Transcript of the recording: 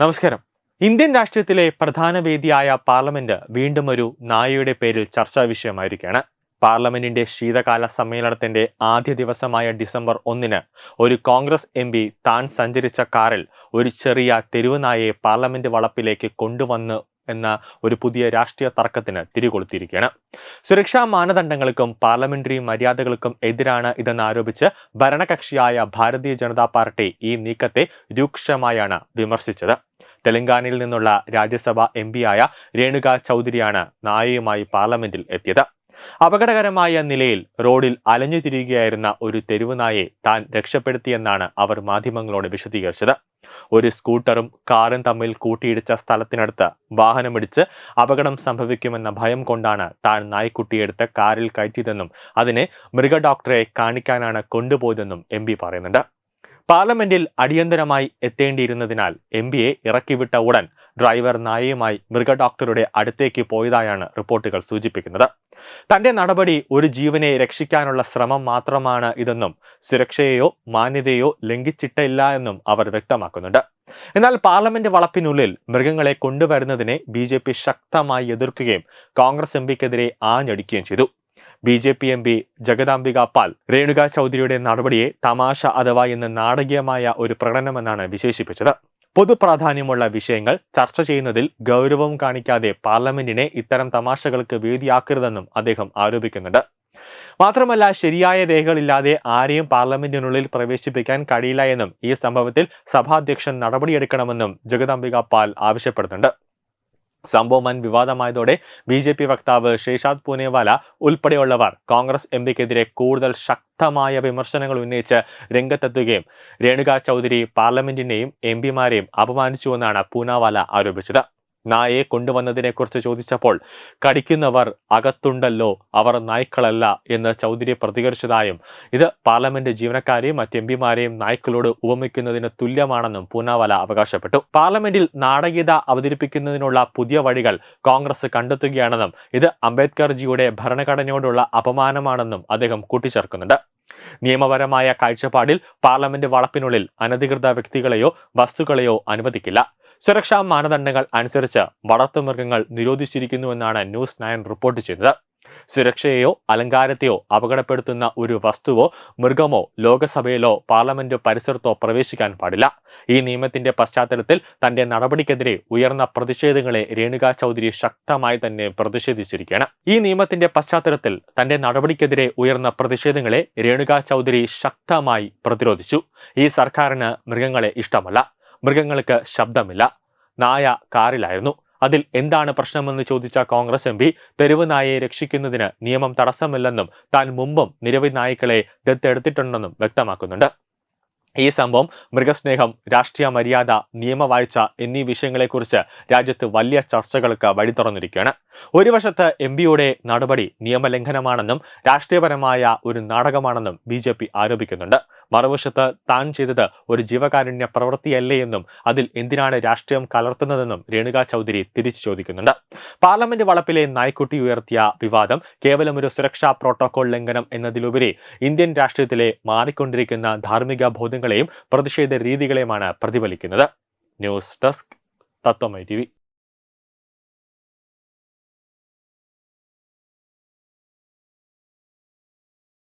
നമസ്കാരം. ഇന്ത്യൻ രാഷ്ട്രീയത്തിലെ പ്രധാന വേദിയായ പാർലമെന്റ് വീണ്ടും ഒരു നായയുടെ പേരിൽ ചർച്ചാ വിഷയമായിരിക്കുകയാണ്. പാർലമെന്റിന്റെ ശീതകാല സമ്മേളനത്തിന്റെ ആദ്യ ദിവസമായ ഡിസംബർ ഒന്നിന് ഒരു കോൺഗ്രസ് എം പി താൻ സഞ്ചരിച്ച കാറിൽ ഒരു ചെറിയ തെരുവുനായയെ പാർലമെന്റ് വളപ്പിലേക്ക് കൊണ്ടുവന്ന് എന്ന ഒരു പുതിയ രാഷ്ട്രീയ തർക്കത്തിന് തിരികൊളുത്തിയിരിക്കുകയാണ്. സുരക്ഷാ മാനദണ്ഡങ്ങൾക്കും പാർലമെന്ററി മര്യാദകൾക്കും എതിരാണ് ഇതെന്ന് ആരോപിച്ച് ഭരണകക്ഷിയായ ഭാരതീയ ജനതാ പാർട്ടി ഈ നീക്കത്തെ രൂക്ഷമായാണ് വിമർശിച്ചത്. തെലങ്കാനയിൽ നിന്നുള്ള രാജ്യസഭ എം പിയായ രേണുക ചൗധരിയാണ് നായയുമായി പാർലമെന്റിൽ എത്തിയത്. അപകടകരമായ നിലയിൽ റോഡിൽ അലഞ്ഞു തിരിയുകയായിരുന്ന ഒരു തെരുവ് നായയെ താൻ രക്ഷപ്പെടുത്തിയെന്നാണ് അവർ മാധ്യമങ്ങളോട് വിശദീകരിച്ചത്. ഒരു സ്കൂട്ടറും കാറും തമ്മിൽ കൂട്ടിയിടിച്ച സ്ഥലത്തിനടുത്ത് വാഹനമിടിച്ച് അപകടം സംഭവിക്കുമെന്ന ഭയം കൊണ്ടാണ് താൻ നായ്ക്കുട്ടിയെടുത്ത് കാറിൽ കയറ്റിയതെന്നും അതിനെ മൃഗഡോക്ടറെ കാണിക്കാനാണ് കൊണ്ടുപോയതെന്നും എം പറയുന്നുണ്ട്. പാർലമെന്റിൽ അടിയന്തരമായി എത്തേണ്ടിയിരുന്നതിനാൽ എം പിയെ ഇറക്കിവിട്ട ഉടൻ ഡ്രൈവർ നായയുമായി മൃഗഡോക്ടറുടെ അടുത്തേക്ക് പോയതായാണ് റിപ്പോർട്ടുകൾ സൂചിപ്പിക്കുന്നത്. തന്റെ നടപടി ഒരു ജീവനെ രക്ഷിക്കാനുള്ള ശ്രമം മാത്രമാണ് ഇതെന്നും സുരക്ഷയെയോ മാന്യതയോ ലംഘിച്ചിട്ടില്ല എന്നും അവർ വ്യക്തമാക്കുന്നുണ്ട്. എന്നാൽ പാർലമെന്റ് വളപ്പിനുള്ളിൽ മൃഗങ്ങളെ കൊണ്ടുവരുന്നതിനെ ബി ശക്തമായി എതിർക്കുകയും കോൺഗ്രസ് എം പിക്കെതിരെ ആഞ്ഞടിക്കുകയും ചെയ്തു. B J P M P Jagdambika Pal Renuka ചൗധരിയുടെ നടപടിയെ തമാശ അഥവാ എന്ന് നാടകീയമായ ഒരു പ്രകടനമെന്നാണ് വിശേഷിപ്പിച്ചത്. പൊതുപ്രാധാന്യമുള്ള വിഷയങ്ങൾ ചർച്ച ചെയ്യുന്നതിൽ ഗൗരവം കാണിക്കാതെ പാർലമെന്റിനെ ഇത്തരം തമാശകൾക്ക് വേദിയാക്കരുതെന്നും അദ്ദേഹം ആരോപിക്കുന്നുണ്ട്. മാത്രമല്ല ശരിയായ രേഖകളില്ലാതെ ആരെയും പാർലമെന്റിനുള്ളിൽ പ്രവേശിപ്പിക്കാൻ കഴിയില്ല എന്നും ഈ സംഭവത്തിൽ സഭാധ്യക്ഷൻ നടപടിയെടുക്കണമെന്നും ജഗദാംബിക പാൽ ആവശ്യപ്പെടുന്നുണ്ട്. സംഭവം വൻ വിവാദമായതോടെ ബി ജെ പി വക്താവ് ശേഷാദ് പൂനെവാല ഉൾപ്പെടെയുള്ളവർ കോൺഗ്രസ് എം പിക്കെതിരെ കൂടുതൽ ശക്തമായ വിമർശനങ്ങൾ ഉന്നയിച്ച് രംഗത്തെത്തുകയും രേണുക ചൗധരി പാർലമെന്റിനെയും എം പിമാരെയും അപമാനിച്ചുവെന്നാണ് പൂനാവാല ആരോപിച്ചത്. നായയെ കൊണ്ടുവന്നതിനെക്കുറിച്ച് ചോദിച്ചപ്പോൾ കടിക്കുന്നവർ അകത്തുണ്ടല്ലോ അവർ നായ്ക്കളല്ല എന്ന് ചൗധരി പ്രതികരിച്ചതായും ഇത് പാർലമെന്റ് ജീവനക്കാരെയും മറ്റ് എം പിമാരെയും നായ്ക്കളോട് ഉപമിക്കുന്നതിന് തുല്യമാണെന്നും പൂനാവാല അവകാശപ്പെട്ടു. പാർലമെന്റിൽ നാടകീയത അവതരിപ്പിക്കുന്നതിനുള്ള പുതിയ വഴികൾ കോൺഗ്രസ് കണ്ടെത്തുകയാണെന്നും ഇത് അംബേദ്കർജിയുടെ ഭരണഘടനയോടുള്ള അപമാനമാണെന്നും അദ്ദേഹം കൂട്ടിച്ചേർക്കുന്നുണ്ട്. നിയമപരമായ കാഴ്ചപ്പാടിൽ പാർലമെന്റ് വളപ്പിനുള്ളിൽ അനധികൃത വ്യക്തികളെയോ വസ്തുക്കളെയോ അനുവദിക്കില്ല. സുരക്ഷാ മാനദണ്ഡങ്ങൾ അനുസരിച്ച് വളർത്തുമൃഗങ്ങൾ നിരോധിച്ചിരിക്കുന്നുവെന്നാണ് ന്യൂസ് നയൻ റിപ്പോർട്ട് ചെയ്തത് സുരക്ഷയെയോ അലങ്കാരത്തെയോ അപകടപ്പെടുത്തുന്ന ഒരു വസ്തുവോ മൃഗമോ ലോകസഭയിലോ പാർലമെന്റ് പരിസരത്തോ പ്രവേശിക്കാൻ പാടില്ല. ഈ നിയമത്തിന്റെ പശ്ചാത്തലത്തിൽ തന്റെ നടപടിക്കെതിരെ ഉയർന്ന പ്രതിഷേധങ്ങളെ രേണുക ചൗധരി ശക്തമായി തന്നെ പ്രതിഷേധിച്ചിരിക്കുകയാണ്. ഈ നിയമത്തിന്റെ പശ്ചാത്തലത്തിൽ തന്റെ നടപടിക്കെതിരെ ഉയർന്ന പ്രതിഷേധങ്ങളെ രേണുക ചൗധരി ശക്തമായി പ്രതിരോധിച്ചു. ഈ സർക്കാരിന് മൃഗങ്ങളെ ഇഷ്ടമല്ല. മൃഗങ്ങൾക്ക് ശബ്ദമില്ല. നായ കാറിലായിരുന്നു. അതിൽ എന്താണ് പ്രശ്നമെന്ന് ചോദിച്ച കോൺഗ്രസ് എം പി തെരുവ് നായയെ രക്ഷിക്കുന്നതിന് നിയമം തടസ്സമില്ലെന്നും താൻ മുമ്പും നിരവധി നായ്ക്കളെ ദത്തെടുത്തിട്ടുണ്ടെന്നും വ്യക്തമാക്കുന്നുണ്ട്. ഈ സംഭവം മൃഗസ്നേഹം രാഷ്ട്രീയ മര്യാദ നിയമവാഴ്ച എന്നീ വിഷയങ്ങളെക്കുറിച്ച് രാജ്യത്ത് വലിയ ചർച്ചകൾക്ക് വഴി തുറന്നിരിക്കുകയാണ്. ഒരു വശത്ത് എം പിയുടെ നടപടി നിയമലംഘനമാണെന്നും രാഷ്ട്രീയപരമായ ഒരു നാടകമാണെന്നും ബി ആരോപിക്കുന്നുണ്ട്. മറുവശത്ത് താൻ ചെയ്തത് ഒരു ജീവകാരുണ്യ പ്രവൃത്തിയല്ലേ എന്നും അതിൽ എന്തിനാണ് രാഷ്ട്രീയം കലർത്തുന്നതെന്നും രേണുക ചൗധരി തിരിച്ചു ചോദിക്കുന്നുണ്ട്. പാർലമെന്റ് വളപ്പിലെ നായ്ക്കുട്ടി ഉയർത്തിയ വിവാദം കേവലം ഒരു സുരക്ഷാ പ്രോട്ടോകോൾ ലംഘനം എന്നതിലുപരി ഇന്ത്യൻ രാഷ്ട്രീയത്തിലെ മാറിക്കൊണ്ടിരിക്കുന്ന ധാർമ്മിക ബോധങ്ങളെയും പ്രതിഷേധ രീതികളെയുമാണ് പ്രതിഫലിക്കുന്നത്. ന്യൂസ് ഡെസ്ക് തത്വമൈ ടി